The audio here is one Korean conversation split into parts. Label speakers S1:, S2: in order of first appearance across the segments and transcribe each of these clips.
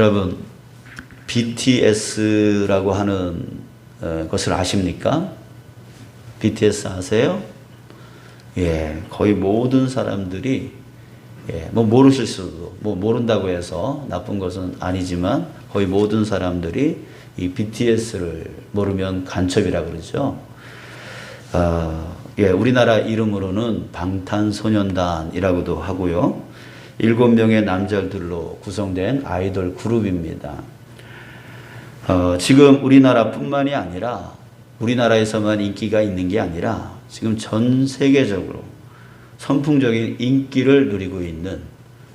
S1: 여러분 BTS라고 하는 어, 것을 아십니까? BTS 아세요? 예, 거의 모든 사람들이 예, 뭐 모르실 수도 뭐 모른다고 해서 나쁜 것은 아니지만 거의 모든 사람들이 이 BTS를 모르면 간첩이라 그러죠. 아, 예, 우리나라 이름으로는 방탄소년단이라고도 하고요. 일곱 명의 남자들로 구성된 아이돌 그룹입니다. 어, 지금 우리나라뿐만이 아니라 우리나라에서만 인기가 있는 게 아니라 지금 전 세계적으로 선풍적인 인기를 누리고 있는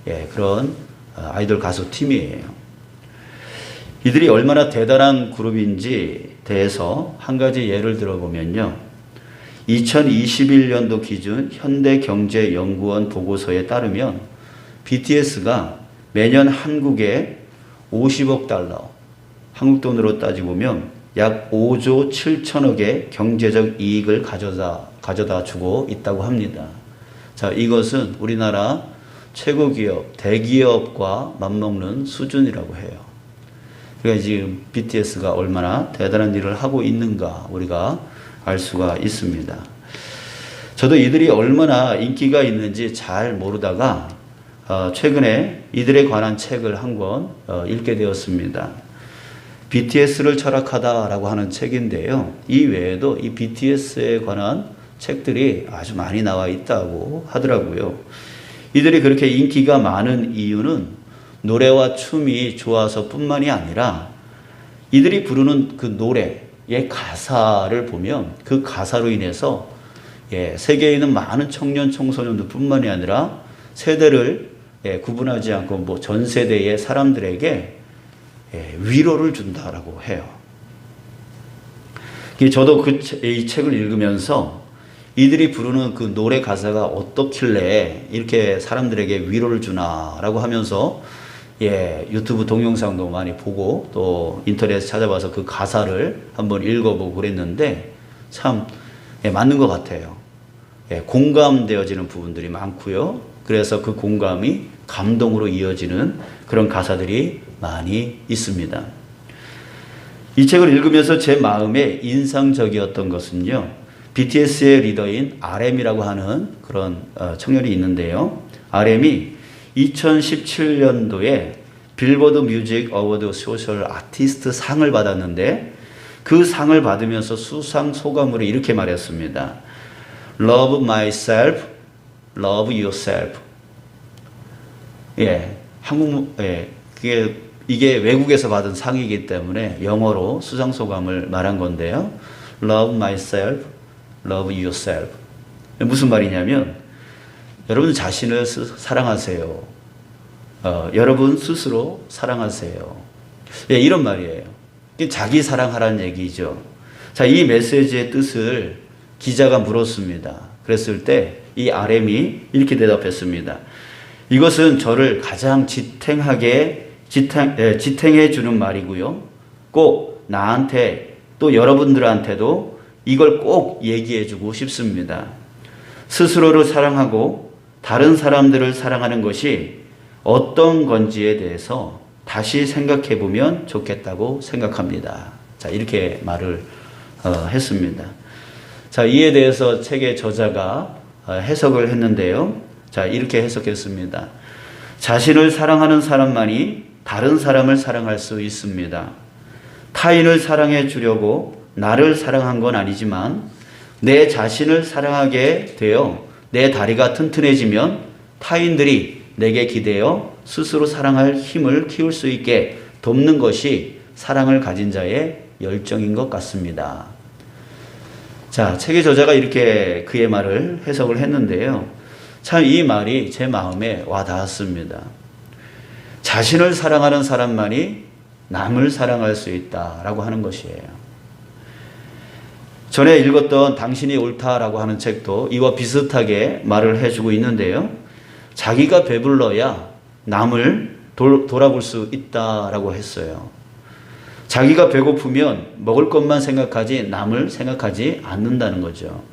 S1: 예, 그런 어, 아이돌 가수 팀이에요. 이들이 얼마나 대단한 그룹인지 대해서 한 가지 예를 들어보면요. 2021년도 기준 현대경제연구원 보고서에 따르면 BTS가 매년 한국에 50억 달러, 한국 돈으로 따지고 보면 약 5조 7천억의 경제적 이익을 가져다, 가져다 주고 있다고 합니다. 자, 이것은 우리나라 최고 기업, 대기업과 맞먹는 수준이라고 해요. 그러니까 지금 BTS가 얼마나 대단한 일을 하고 있는가 우리가 알 수가 있습니다. 저도 이들이 얼마나 인기가 있는지 잘 모르다가 어, 최근에 이들에 관한 책을 한권 어, 읽게 되었습니다. BTS를 철학하다라고 하는 책인데요. 이 외에도 이 BTS에 관한 책들이 아주 많이 나와 있다고 하더라고요. 이들이 그렇게 인기가 많은 이유는 노래와 춤이 좋아서 뿐만이 아니라 이들이 부르는 그 노래의 가사를 보면 그 가사로 인해서 예, 세계에 있는 많은 청년 청소년들 뿐만이 아니라 세대를 예, 구분하지 않고 뭐 전 세대의 사람들에게 예, 위로를 준다라고 해요. 저도 그 이 책을 읽으면서 이들이 부르는 그 노래 가사가 어떻길래 이렇게 사람들에게 위로를 주나라고 하면서 예, 유튜브 동영상도 많이 보고 또 인터넷 찾아봐서 그 가사를 한번 읽어보고 그랬는데 참 예, 맞는 것 같아요. 예, 공감되어지는 부분들이 많고요. 그래서 그 공감이 감동으로 이어지는 그런 가사들이 많이 있습니다. 이 책을 읽으면서 제 마음에 인상적이었던 것은요. BTS의 리더인 RM이라고 하는 그런 어, 청년이 있는데요. RM이 2017년도에 빌보드 뮤직 어워드 소셜 아티스트 상을 받았는데 그 상을 받으면서 수상 소감으로 이렇게 말했습니다. Love myself, love yourself. 예, 한국, 예, 그게, 이게 외국에서 받은 상이기 때문에 영어로 수상 소감을 말한 건데요. Love myself, love yourself. 무슨 말이냐면, 여러분 자신을 사랑하세요. 어, 여러분 스스로 사랑하세요. 예, 이런 말이에요. 자기 사랑하라는 얘기죠. 자, 이 메시지의 뜻을 기자가 물었습니다. 그랬을 때 이 RM이 이렇게 대답했습니다. 이것은 저를 가장 지탱하게 지탱, 예, 지탱해 주는 말이고요. 꼭 나한테 또 여러분들한테도 이걸 꼭 얘기해 주고 싶습니다. 스스로를 사랑하고 다른 사람들을 사랑하는 것이 어떤 건지에 대해서 다시 생각해 보면 좋겠다고 생각합니다. 자, 이렇게 말을 어, 했습니다. 자, 이에 대해서 책의 저자가 어, 해석을 했는데요. 자, 이렇게 해석했습니다. 자신을 사랑하는 사람만이 다른 사람을 사랑할 수 있습니다. 타인을 사랑해 주려고 나를 사랑한 건 아니지만 내 자신을 사랑하게 되어 내 다리가 튼튼해지면 타인들이 내게 기대어 스스로 사랑할 힘을 키울 수 있게 돕는 것이 사랑을 가진 자의 열정인 것 같습니다. 자, 책의 저자가 이렇게 그의 말을 해석을 했는데요. 참 이 말이 제 마음에 와 닿았습니다. 자신을 사랑하는 사람만이 남을 사랑할 수 있다라고 하는 것이에요. 전에 읽었던 당신이 옳다라고 하는 책도 이와 비슷하게 말을 해주고 있는데요. 자기가 배불러야 남을 돌, 돌아볼 수 있다라고 했어요. 자기가 배고프면 먹을 것만 생각하지 남을 생각하지 않는다는 거죠.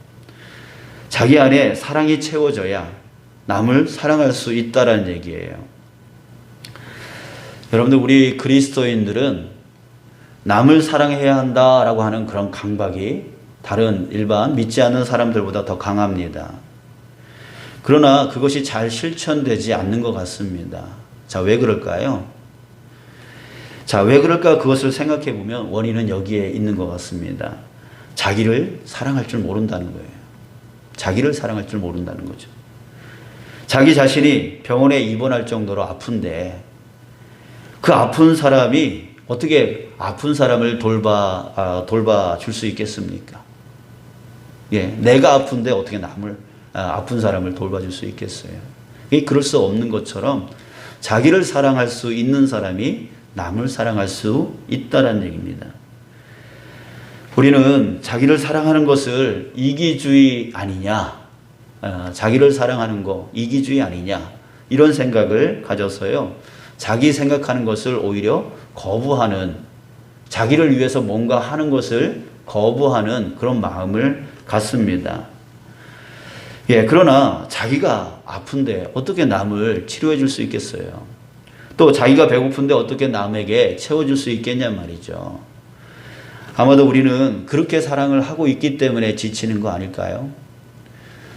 S1: 자기 안에 사랑이 채워져야 남을 사랑할 수 있다라는 얘기예요. 여러분들 우리 그리스도인들은 남을 사랑해야 한다라고 하는 그런 강박이 다른 일반 믿지 않는 사람들보다 더 강합니다. 그러나 그것이 잘 실천되지 않는 것 같습니다. 자, 왜 그럴까요? 자, 왜 그럴까 그것을 생각해 보면 원인은 여기에 있는 것 같습니다. 자기를 사랑할 줄 모른다는 거예요. 자기를 사랑할 줄 모른다는 거죠. 자기 자신이 병원에 입원할 정도로 아픈데 그 아픈 사람이 어떻게 아픈 사람을 돌봐 아, 돌봐 줄 수 있겠습니까? 예, 내가 아픈데 어떻게 남을 아, 아픈 사람을 돌봐줄 수 있겠어요? 이 그럴 수 없는 것처럼 자기를 사랑할 수 있는 사람이 남을 사랑할 수 있다라는 얘기입니다. 우리는 자기를 사랑하는 것을 이기주의 아니냐, 아, 자기를 사랑하는 거 이기주의 아니냐 이런 생각을 가져서요. 자기 생각하는 것을 오히려 거부하는 자기를 위해서 뭔가 하는 것을 거부하는 그런 마음을 갖습니다. 예, 그러나 자기가 아픈데 어떻게 남을 치료해 줄 수 있겠어요? 또 자기가 배고픈데 어떻게 남에게 채워줄 수 있겠냐 말이죠. 아마도 우리는 그렇게 사랑을 하고 있기 때문에 지치는 거 아닐까요?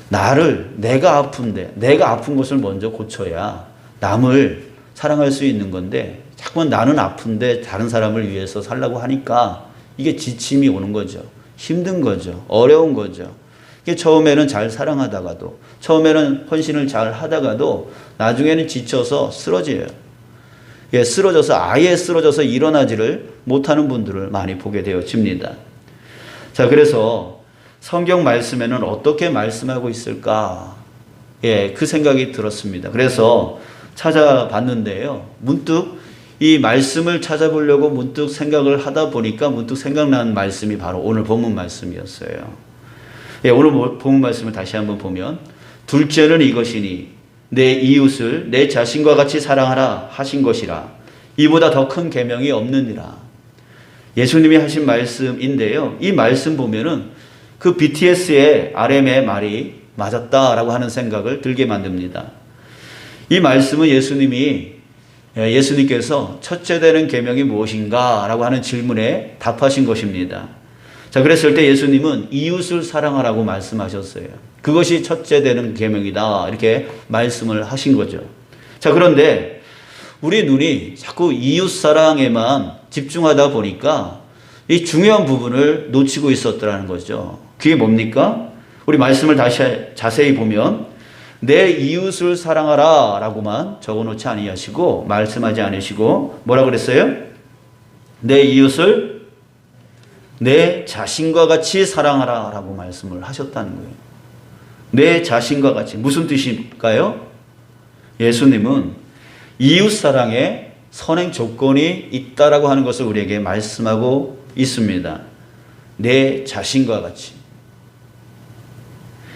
S1: 나를, 내가 아픈데, 내가 아픈 것을 먼저 고쳐야 남을 사랑할 수 있는 건데, 자꾸만 나는 아픈데 다른 사람을 위해서 살라고 하니까 이게 지침이 오는 거죠. 힘든 거죠. 어려운 거죠. 이게 처음에는 잘 사랑하다가도, 처음에는 헌신을 잘 하다가도, 나중에는 지쳐서 쓰러져요. 예, 쓰러져서 아예 쓰러져서 일어나지를 못하는 분들을 많이 보게 되어집니다. 자, 그래서 성경 말씀에는 어떻게 말씀하고 있을까? 예, 그 생각이 들었습니다. 그래서 찾아봤는데요. 문득 이 말씀을 찾아보려고 문득 생각을 하다 보니까 문득 생각난 말씀이 바로 오늘 본문 말씀이었어요. 예, 오늘 본문 말씀을 다시 한번 보면 둘째는 이것이니 내 이웃을 내 자신과 같이 사랑하라 하신 것이라 이보다 더 큰 계명이 없느니라. 예수님이 하신 말씀인데요. 이 말씀 보면은 그 BTS의 RM의 말이 맞았다라고 하는 생각을 들게 만듭니다. 이 말씀은 예수님이 예, 예수님께서 첫째 되는 계명이 무엇인가라고 하는 질문에 답하신 것입니다. 자, 그랬을 때 예수님은 이웃을 사랑하라고 말씀하셨어요. 그것이 첫째 되는 계명이다. 이렇게 말씀을 하신 거죠. 자, 그런데 우리 눈이 자꾸 이웃 사랑에만 집중하다 보니까 이 중요한 부분을 놓치고 있었더라는 거죠. 그게 뭡니까? 우리 말씀을 다시 자세히 보면 내 이웃을 사랑하라 라고만 적어 놓지 아니하시고 말씀하지 않으시고 뭐라 그랬어요? 내 이웃을 내 자신과 같이 사랑하라 라고 말씀을 하셨다는 거예요. 내 자신과 같이. 무슨 뜻일까요? 예수님은 이웃 사랑에 선행 조건이 있다라고 하는 것을 우리에게 말씀하고 있습니다. 내 자신과 같이.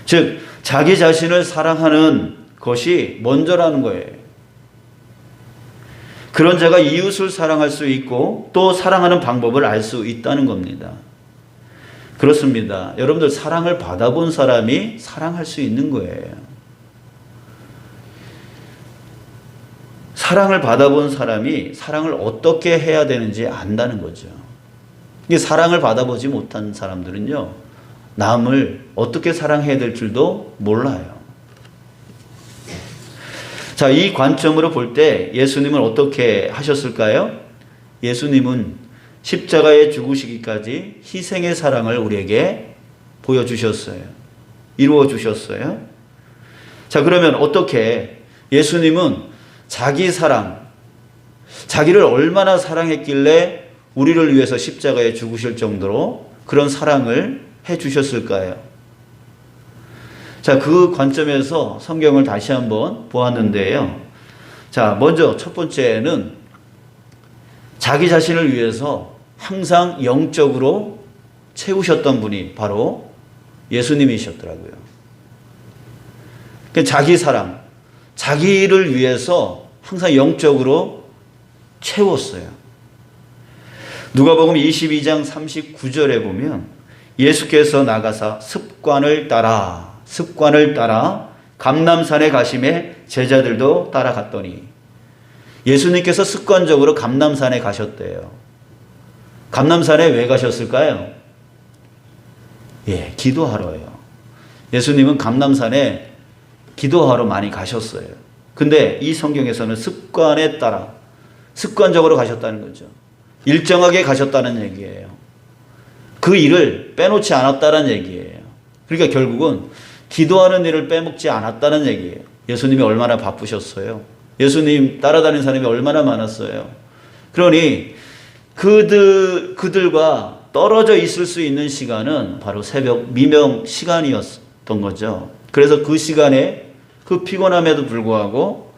S1: 즉, 자기 자신을 사랑하는 것이 먼저라는 거예요. 그런 자가 이웃을 사랑할 수 있고 또 사랑하는 방법을 알 수 있다는 겁니다. 그렇습니다. 여러분들 사랑을 받아본 사람이 사랑할 수 있는 거예요. 사랑을 받아본 사람이 사랑을 어떻게 해야 되는지 안다는 거죠. 이게 사랑을 받아보지 못한 사람들은요, 남을 어떻게 사랑해야 될 줄도 몰라요. 자, 이 관점으로 볼 때 예수님은 어떻게 하셨을까요? 예수님은 십자가에 죽으시기까지 희생의 사랑을 우리에게 보여주셨어요. 이루어 주셨어요. 자, 그러면 어떻게 예수님은 자기 사랑, 자기를 얼마나 사랑했길래 우리를 위해서 십자가에 죽으실 정도로 그런 사랑을 해 주셨을까요? 자, 그 관점에서 성경을 다시 한번 보았는데요. 자, 먼저 첫 번째는 자기 자신을 위해서 항상 영적으로 채우셨던 분이 바로 예수님이셨더라고요. 그러니까 자기 사랑, 자기를 위해서 항상 영적으로 채웠어요. 누가복음 22장 39절에 보면 예수께서 나가사 습관을 따라 습관을 따라 감남산에 가심에 제자들도 따라갔더니 예수님께서 습관적으로 감남산에 가셨대요. 감남산에 왜 가셨을까요? 예, 기도하러요. 예수님은 감남산에 기도하러 많이 가셨어요. 근데 이 성경에서는 습관에 따라 습관적으로 가셨다는 거죠. 일정하게 가셨다는 얘기예요. 그 일을 빼놓지 않았다는 얘기예요. 그러니까 결국은 기도하는 일을 빼먹지 않았다는 얘기예요. 예수님이 얼마나 바쁘셨어요. 예수님 따라다니는 사람이 얼마나 많았어요. 그러니 그들, 그들과 떨어져 있을 수 있는 시간은 바로 새벽 미명 시간이었던 거죠. 그래서 그 시간에 그 피곤함에도 불구하고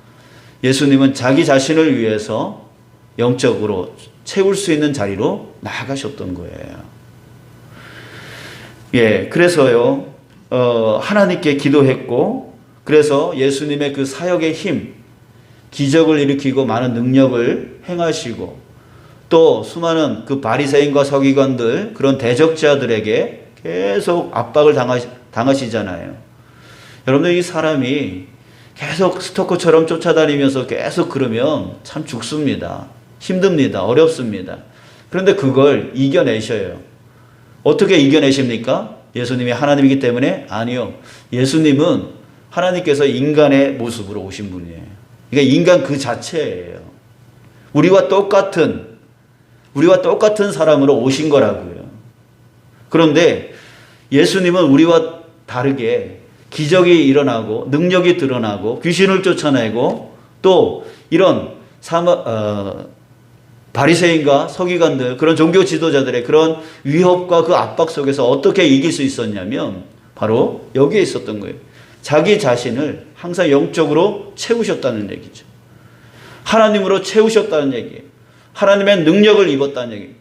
S1: 예수님은 자기 자신을 위해서 영적으로 채울 수 있는 자리로 나아가셨던 거예요. 예, 그래서요, 어, 하나님께 기도했고, 그래서 예수님의 그 사역의 힘, 기적을 일으키고 많은 능력을 행하시고, 또 수많은 그 바리새인과 서기관들, 그런 대적자들에게 계속 압박을 당하시, 당하시잖아요. 여러분들 이 사람이 계속 스토커처럼 쫓아다니면서 계속 그러면 참 죽습니다. 힘듭니다. 어렵습니다. 그런데 그걸 이겨내셔요. 어떻게 이겨내십니까? 예수님이 하나님이기 때문에? 아니요. 예수님은 하나님께서 인간의 모습으로 오신 분이에요. 그러니까 인간 그 자체예요. 우리와 똑같은, 우리와 똑같은 사람으로 오신 거라고요. 그런데 예수님은 우리와 다르게 기적이 일어나고 능력이 드러나고 귀신을 쫓아내고 또 이런 사마, 어, 바리새인과 서기관들 그런 종교 지도자들의 그런 위협과 그 압박 속에서 어떻게 이길 수 있었냐면 바로 여기에 있었던 거예요. 자기 자신을 항상 영적으로 채우셨다는 얘기죠. 하나님으로 채우셨다는 얘기예요. 하나님의 능력을 입었다는 얘기예요.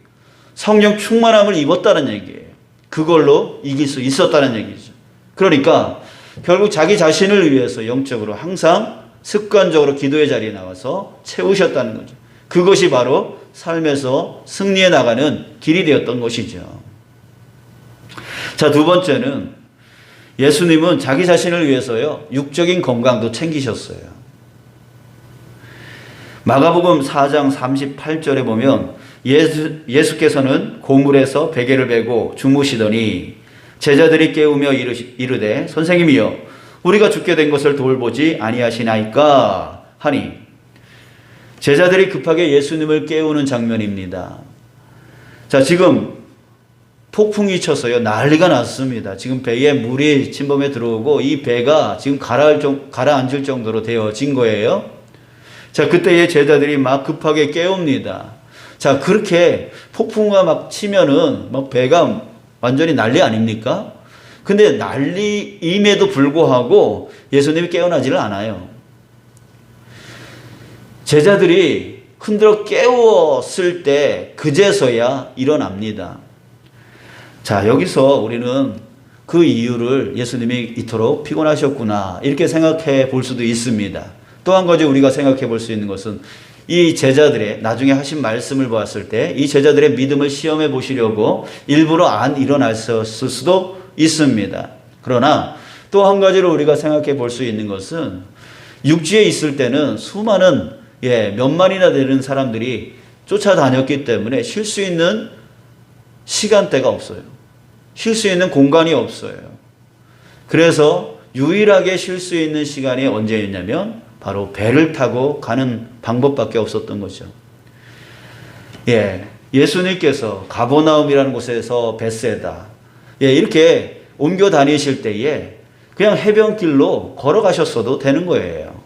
S1: 성령 충만함을 입었다는 얘기예요. 그걸로 이길 수 있었다는 얘기죠. 그러니까 결국 자기 자신을 위해서 영적으로 항상 습관적으로 기도의 자리에 나와서 채우셨다는 거죠. 그것이 바로 삶에서 승리해 나가는 길이 되었던 것이죠. 자, 두 번째는 예수님은 자기 자신을 위해서요, 육적인 건강도 챙기셨어요. 마가복음 4장 38절에 보면 예수, 예수께서는 고물에서 베개를 베고 주무시더니 제자들이 깨우며 이르되 선생님이여 우리가 죽게 된 것을 돌보지 아니하시나이까 하니 제자들이 급하게 예수님을 깨우는 장면입니다. 자, 지금 폭풍이 쳐서요. 난리가 났습니다. 지금 배에 물이 침범해 들어오고 이 배가 지금 가라앉을 정도로 되어진 거예요. 자, 그때의 제자들이 막 급하게 깨웁니다. 자, 그렇게 폭풍과 막 치면은 막 배가 완전히 난리 아닙니까? 근데 난리임에도 불구하고 예수님이 깨어나지를 않아요. 제자들이 흔들어 깨웠을 때 그제서야 일어납니다. 자, 여기서 우리는 그 이유를 예수님이 이토록 피곤하셨구나 이렇게 생각해 볼 수도 있습니다. 또 한 가지 우리가 생각해 볼 수 있는 것은 이 제자들의 나중에 하신 말씀을 보았을 때 이 제자들의 믿음을 시험해 보시려고 일부러 안 일어났을 수도 있습니다. 그러나 또 한 가지로 우리가 생각해 볼 수 있는 것은 육지에 있을 때는 수많은 예, 몇 만이나 되는 사람들이 쫓아다녔기 때문에 쉴 수 있는 시간대가 없어요. 쉴 수 있는 공간이 없어요. 그래서 유일하게 쉴 수 있는 시간이 언제였냐면 바로 배를 타고 가는 방법밖에 없었던 거죠. 예. 예수님께서 가보나움이라는 곳에서 베세다. 예, 이렇게 옮겨 다니실 때에 그냥 해변길로 걸어가셨어도 되는 거예요.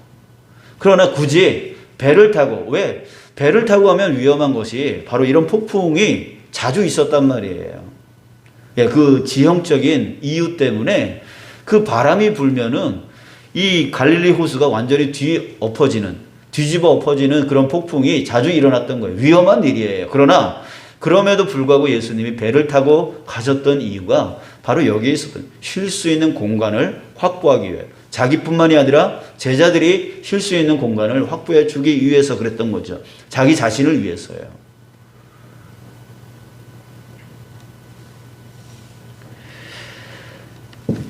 S1: 그러나 굳이 배를 타고, 왜? 배를 타고 가면 위험한 것이 바로 이런 폭풍이 자주 있었단 말이에요. 예, 그 지형적인 이유 때문에 그 바람이 불면은 이 갈릴리 호수가 완전히 뒤 엎어지는 뒤집어 엎어지는 그런 폭풍이 자주 일어났던 거예요. 위험한 일이에요. 그러나 그럼에도 불구하고 예수님이 배를 타고 가셨던 이유가 바로 여기에 있었던 쉴 수 있는 공간을 확보하기 위해 자기뿐만이 아니라 제자들이 쉴 수 있는 공간을 확보해 주기 위해서 그랬던 거죠. 자기 자신을 위해서요.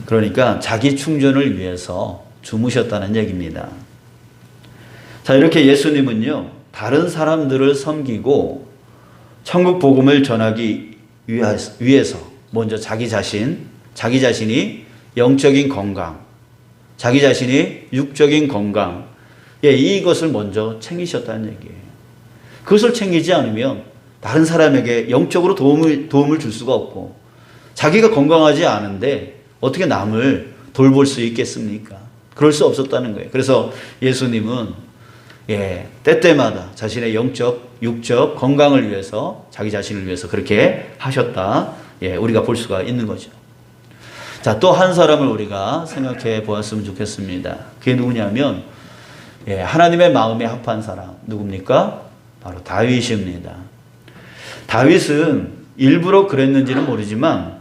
S1: 그러니까 자기 충전을 위해서 주무셨다는 얘기입니다. 자, 이렇게 예수님은요, 다른 사람들을 섬기고 천국 복음을 전하기 위해서 먼저 자기 자신, 자기 자신이 영적인 건강, 자기 자신이 육적인 건강, 예, 이것을 먼저 챙기셨다는 얘기예요. 그것을 챙기지 않으면 다른 사람에게 영적으로 도움을, 도움을 줄 수가 없고 자기가 건강하지 않은데 어떻게 남을 돌볼 수 있겠습니까? 그럴 수 없었다는 거예요. 그래서 예수님은 예, 때때마다 자신의 영적, 육적 건강을 위해서 자기 자신을 위해서 그렇게 하셨다. 예, 우리가 볼 수가 있는 거죠. 자, 또 한 사람을 우리가 생각해 보았으면 좋겠습니다. 그게 누구냐면 예, 하나님의 마음에 합한 사람 누굽니까? 바로 다윗입니다. 다윗은 일부러 그랬는지는 모르지만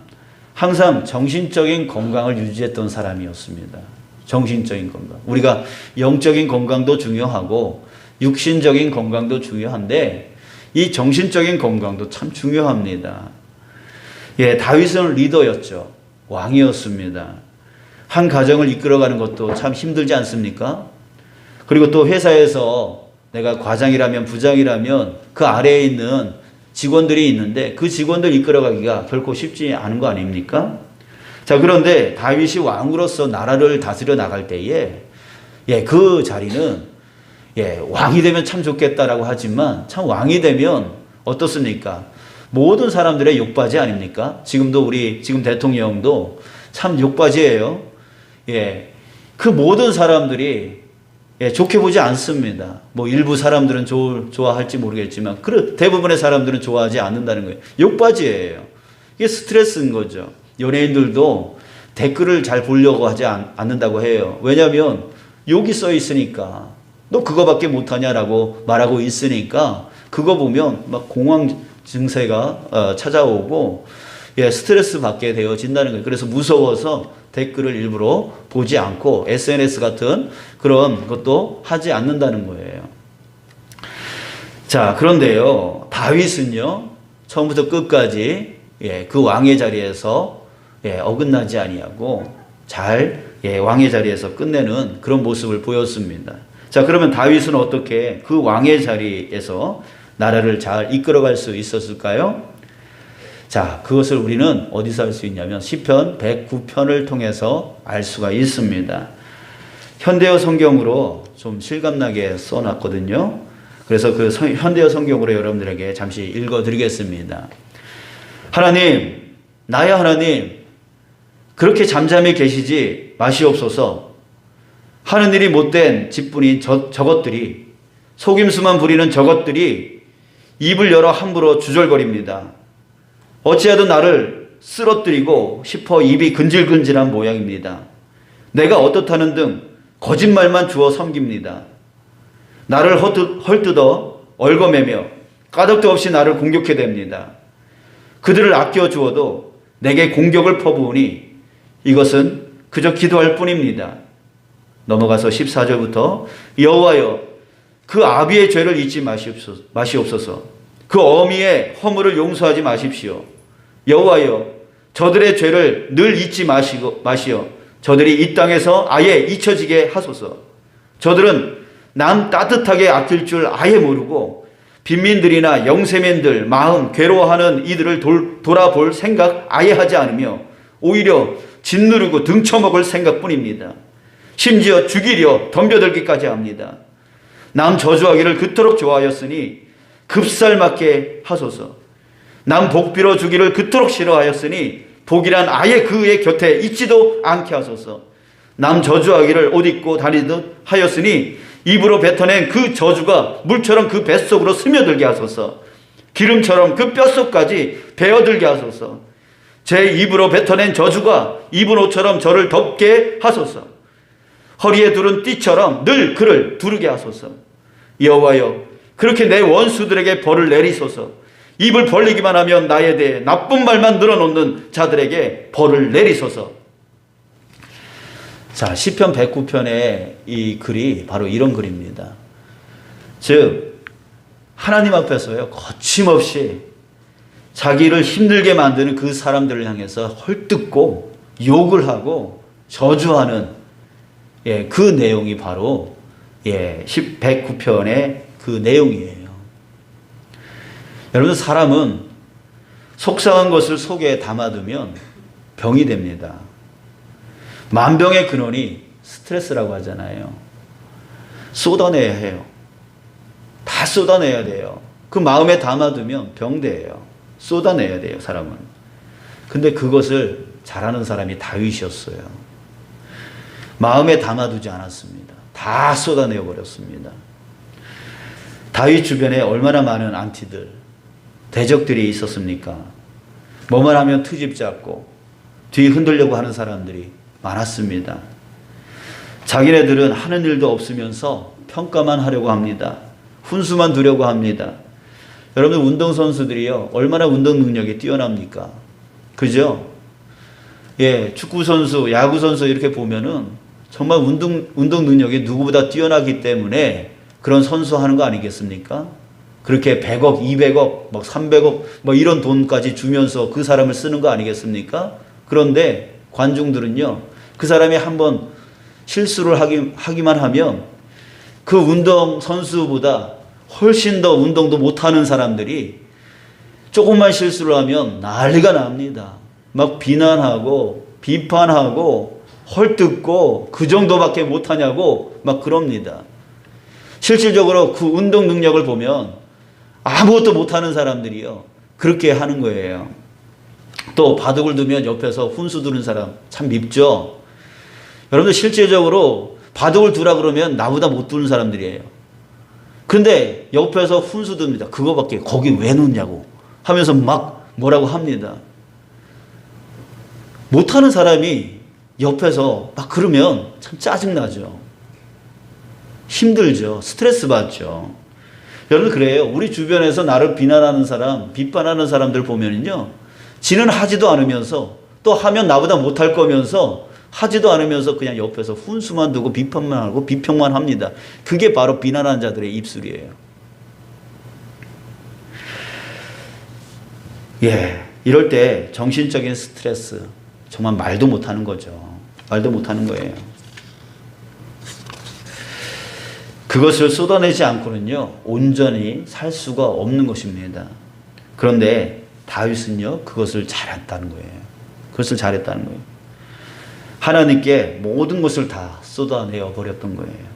S1: 항상 정신적인 건강을 유지했던 사람이었습니다. 정신적인 건강. 우리가 영적인 건강도 중요하고 육신적인 건강도 중요한데 이 정신적인 건강도 참 중요합니다. 예, 다윗은 리더였죠. 왕이었습니다. 한 가정을 이끌어가는 것도 참 힘들지 않습니까? 그리고 또 회사에서 내가 과장이라면 부장이라면 그 아래에 있는 직원들이 있는데 그 직원들 이끌어가기가 결코 쉽지 않은 거 아닙니까? 자, 그런데 다윗이 왕으로서 나라를 다스려 나갈 때에 예, 그 자리는 예, 왕이 되면 참 좋겠다라고 하지만 참 왕이 되면 어떻습니까? 모든 사람들의 욕바지 아닙니까? 지금도 우리 지금 대통령도 참 욕바지예요. 예. 그 모든 사람들이 예, 좋게 보지 않습니다. 뭐 일부 사람들은 좋, 좋아할지 모르겠지만 그 대부분의 사람들은 좋아하지 않는다는 거예요. 욕바지예요. 이게 스트레스인 거죠. 연예인들도 댓글을 잘 보려고 하지 않, 않는다고 해요. 왜냐하면 욕이 써 있으니까 너 그거밖에 못하냐라고 말하고 있으니까 그거 보면 막 공황 증세가 어, 찾아오고 예, 스트레스 받게 되어진다는 거예요. 그래서 무서워서 댓글을 일부러 보지 않고 SNS 같은 그런 것도 하지 않는다는 거예요. 자, 그런데요. 다윗은요. 처음부터 끝까지 예, 그 왕의 자리에서 예, 어긋나지 아니하고 잘 예, 왕의 자리에서 끝내는 그런 모습을 보였습니다. 자, 그러면 다윗은 어떻게 그 왕의 자리에서 나라를 잘 이끌어갈 수 있었을까요? 자, 그것을 우리는 어디서 알 수 있냐면 시편 109편을 통해서 알 수가 있습니다. 현대어 성경으로 좀 실감나게 써놨거든요. 그래서 그 성- 현대어 성경으로 여러분들에게 잠시 읽어드리겠습니다. 하나님, 나의 하나님, 그렇게 잠잠히 계시지 마시옵소서. 하는 일이 못된 집분인 저, 저것들이 속임수만 부리는 저것들이 입을 열어 함부로 주절거립니다. 어찌하든 나를 쓰러뜨리고 싶어 입이 근질근질한 모양입니다. 내가 어떻다는 등 거짓말만 주어 섬깁니다. 나를 헐뜯, 헐뜯어 얽어매며 까닭도 없이 나를 공격해 댑니다. 그들을 아껴 주어도 내게 공격을 퍼부으니 이것은 그저 기도할 뿐입니다. 넘어가서 14절부터 여호와여 그 아비의 죄를 잊지 마시옵소서, 마시옵소서. 그 어미의 허물을 용서하지 마십시오. 여호와여 저들의 죄를 늘 잊지 마시고 마시어 저들이 이 땅에서 아예 잊혀지게 하소서. 저들은 남 따뜻하게 아낄 줄 아예 모르고 빈민들이나 영세민들 마음 괴로워하는 이들을 돌, 돌아볼 생각 아예 하지 않으며 오히려 짓누르고 등쳐먹을 생각뿐입니다. 심지어 죽이려 덤벼들기까지 합니다. 남 저주하기를 그토록 좋아하였으니 급살맞게 하소서. 남 복비로 주기를 그토록 싫어하였으니 복이란 아예 그의 곁에 있지도 않게 하소서. 남 저주하기를 옷 입고 다니듯 하였으니 입으로 뱉어낸 그 저주가 물처럼 그 뱃속으로 스며들게 하소서. 기름처럼 그 뼛속까지 베어들게 하소서. 제 입으로 뱉어낸 저주가 입은 옷처럼 저를 덮게 하소서. 허리에 두른 띠처럼 늘 그를 두르게 하소서. 여호와여, 그렇게 내 원수들에게 벌을 내리소서. 입을 벌리기만 하면 나에 대해 나쁜 말만 늘어놓는 자들에게 벌을 내리소서. 자, 시편 109편의 이 글이 바로 이런 글입니다. 즉 하나님 앞에서요. 거침없이 자기를 힘들게 만드는 그 사람들을 향해서 헐뜯고 욕을 하고 저주하는 예, 그 내용이 바로 예, 109편의 그 내용이에요. 여러분 사람은 속상한 것을 속에 담아두면 병이 됩니다. 만병의 근원이 스트레스라고 하잖아요. 쏟아내야 해요. 다 쏟아내야 돼요. 그 마음에 담아두면 병돼요. 쏟아내야 돼요, 사람은. 근데 그것을 잘하는 사람이 다윗이었어요. 마음에 담아두지 않았습니다. 다 쏟아내어 버렸습니다. 다윗 주변에 얼마나 많은 안티들, 대적들이 있었습니까? 뭐만 하면 트집 잡고 뒤 흔들려고 하는 사람들이 많았습니다. 자기네들은 하는 일도 없으면서 평가만 하려고 합니다. 훈수만 두려고 합니다. 여러분 운동선수들이요 얼마나 운동 능력이 뛰어납니까? 그죠? 예, 축구 선수, 야구 선수 이렇게 보면은 정말 운동 운동 능력이 누구보다 뛰어나기 때문에 그런 선수 하는 거 아니겠습니까? 그렇게 100억, 200억, 막 300억, 뭐 이런 돈까지 주면서 그 사람을 쓰는 거 아니겠습니까? 그런데 관중들은요, 그 사람이 한번 실수를 하기, 하기만 하면 그 운동 선수보다 훨씬 더 운동도 못하는 사람들이 조금만 실수를 하면 난리가 납니다. 막 비난하고 비판하고 헐뜯고 그 정도밖에 못하냐고 막 그럽니다. 실질적으로 그 운동 능력을 보면 아무것도 못하는 사람들이요. 그렇게 하는 거예요. 또 바둑을 두면 옆에서 훈수 두는 사람 참 밉죠. 여러분들 실제적으로 바둑을 두라 그러면 나보다 못 두는 사람들이에요. 근데 옆에서 훈수 듭니다. 그거밖에 거기 왜 놓냐고 하면서 막 뭐라고 합니다. 못하는 사람이 옆에서 막 그러면 참 짜증나죠. 힘들죠. 스트레스 받죠. 여러분 그래요. 우리 주변에서 나를 비난하는 사람, 비판하는 사람들 보면은요. 지는 하지도 않으면서 또 하면 나보다 못할 거면서 하지도 않으면서 그냥 옆에서 훈수만 두고 비판만 하고 비평만 합니다. 그게 바로 비난하는 자들의 입술이에요. 예. 이럴 때 정신적인 스트레스 정말 말도 못하는 거죠. 말도 못하는 거예요. 그것을 쏟아내지 않고는요 온전히 살 수가 없는 것입니다. 그런데 다윗은요 그것을 잘했다는 거예요. 그것을 잘했다는 거예요. 하나님께 모든 것을 다 쏟아내어 버렸던 거예요.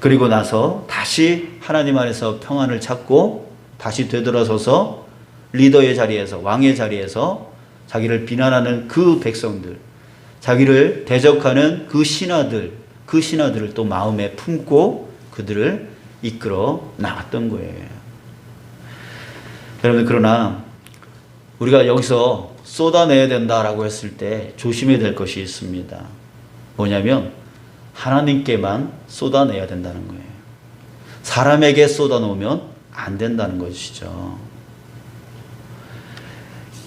S1: 그리고 나서 다시 하나님 안에서 평안을 찾고 다시 되돌아서서 리더의 자리에서 왕의 자리에서 자기를 비난하는 그 백성들, 자기를 대적하는 그 신하들, 그 신하들을 또 마음에 품고 그들을 이끌어 나갔던 거예요. 여러분 그러나 우리가 여기서 쏟아내야 된다라고 했을 때 조심해야 될 것이 있습니다. 뭐냐면 하나님께만 쏟아내야 된다는 거예요. 사람에게 쏟아놓으면 안 된다는 것이죠.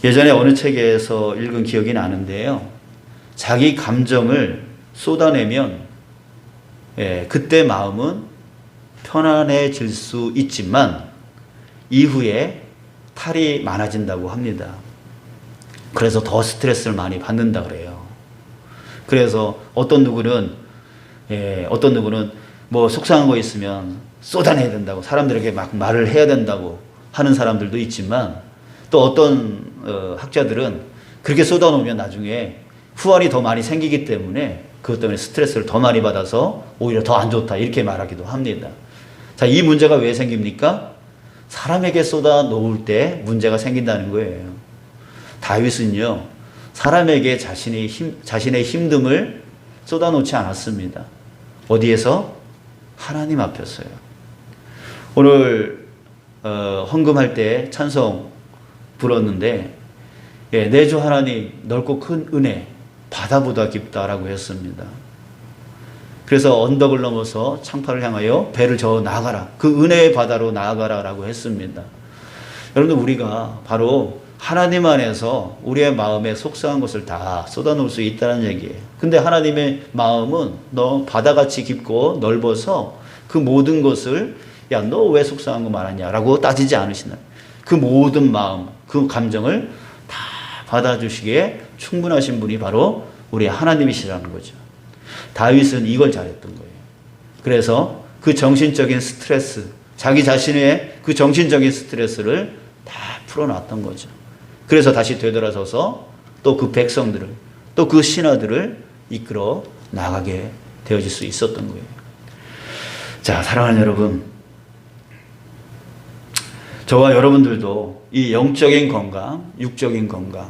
S1: 예전에 어느 책에서 읽은 기억이 나는데요. 자기 감정을 쏟아내면 예, 그때 마음은 편안해질 수 있지만 이후에 탈이 많아진다고 합니다. 그래서 더 스트레스를 많이 받는다 그래요. 그래서 어떤 누구는 예, 어떤 누구는 뭐 속상한 거 있으면 쏟아내야 된다고 사람들에게 막 말을 해야 된다고 하는 사람들도 있지만 또 어떤 어, 학자들은 그렇게 쏟아놓으면 나중에 후환이 더 많이 생기기 때문에 그것 때문에 스트레스를 더 많이 받아서 오히려 더 안 좋다 이렇게 말하기도 합니다. 자, 이 문제가 왜 생깁니까? 사람에게 쏟아 놓을 때 문제가 생긴다는 거예요. 다윗은요, 사람에게 자신의 힘, 자신의 힘듦을 쏟아 놓지 않았습니다. 어디에서? 하나님 앞에서요. 오늘, 어, 헌금할 때 찬송 불었는데, 예, 내주 하나님 넓고 큰 은혜, 바다보다 깊다라고 했습니다. 그래서 언덕을 넘어서 창파를 향하여 배를 저어 나가라. 그 은혜의 바다로 나아가라라고 했습니다. 여러분들 우리가 바로 하나님 안에서 우리의 마음에 속상한 것을 다 쏟아놓을 수 있다는 얘기예요. 근데 하나님의 마음은 너 바다같이 깊고 넓어서 그 모든 것을 야 너 왜 속상한 거 말하냐라고 따지지 않으시나. 그 모든 마음, 그 감정을 다 받아주시기에 충분하신 분이 바로 우리 하나님이시라는 거죠. 다윗은 이걸 잘했던 거예요. 그래서 그 정신적인 스트레스, 자기 자신의 그 정신적인 스트레스를 다 풀어놨던 거죠. 그래서 다시 되돌아서서 또 그 백성들을 또 그 신하들을 이끌어 나가게 되어질 수 있었던 거예요. 자, 사랑하는 여러분. 저와 여러분들도 이 영적인 건강, 육적인 건강,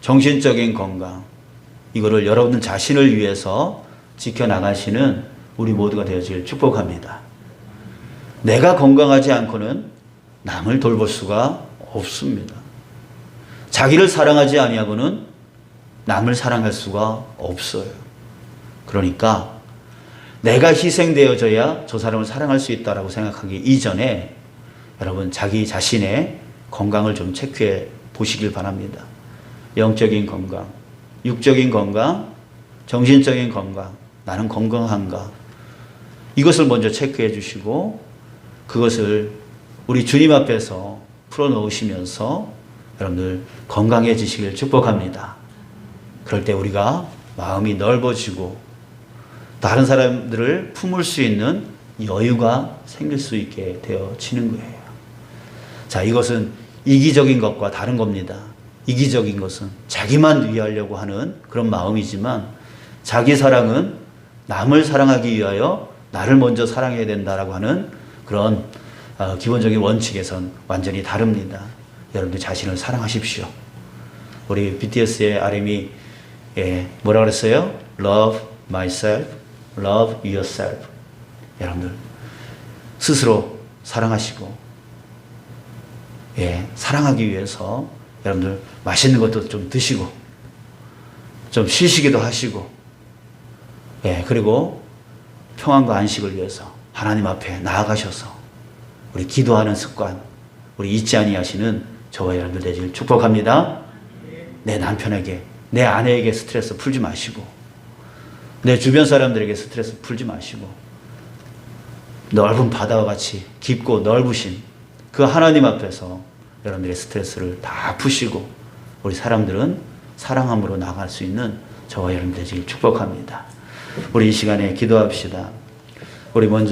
S1: 정신적인 건강, 이거를 여러분 자신을 위해서 지켜나가시는 우리 모두가 되어질 축복합니다. 내가 건강하지 않고는 남을 돌볼 수가 없습니다. 자기를 사랑하지 아니하고는 남을 사랑할 수가 없어요. 그러니까 내가 희생되어져야 저 사람을 사랑할 수 있다라고 생각하기 이전에 여러분 자기 자신의 건강을 좀 체크해 보시길 바랍니다. 영적인 건강, 육적인 건강, 정신적인 건강, 나는 건강한가? 이것을 먼저 체크해 주시고 그것을 우리 주님 앞에서 풀어 놓으시면서 여러분들 건강해지시길 축복합니다. 그럴 때 우리가 마음이 넓어지고 다른 사람들을 품을 수 있는 여유가 생길 수 있게 되어지는 거예요. 자, 이것은 이기적인 것과 다른 겁니다. 이기적인 것은 자기만 위하려고 하는 그런 마음이지만 자기 사랑은 남을 사랑하기 위하여 나를 먼저 사랑해야 된다라고 하는 그런 어, 기본적인 원칙에선 완전히 다릅니다. 여러분들 자신을 사랑하십시오. 우리 BTS의 RM이 예, 뭐라 그랬어요? Love myself, love yourself. 여러분들 스스로 사랑하시고 예, 사랑하기 위해서 여러분들 맛있는 것도 좀 드시고 좀 쉬시기도 하시고 예, 그리고 평안과 안식을 위해서 하나님 앞에 나아가셔서 우리 기도하는 습관 우리 잊지 아니하시는 저와 여러분들 되길 축복합니다. 내 남편에게 내 아내에게 스트레스 풀지 마시고 내 주변 사람들에게 스트레스 풀지 마시고 넓은 바다와 같이 깊고 넓으신 그 하나님 앞에서 여러분들의 스트레스를 다 푸시고 우리 사람들은 사랑함으로 나갈 수 있는 저와 여러분 되시길 축복합니다. 우리 이 시간에 기도합시다. 우리 먼저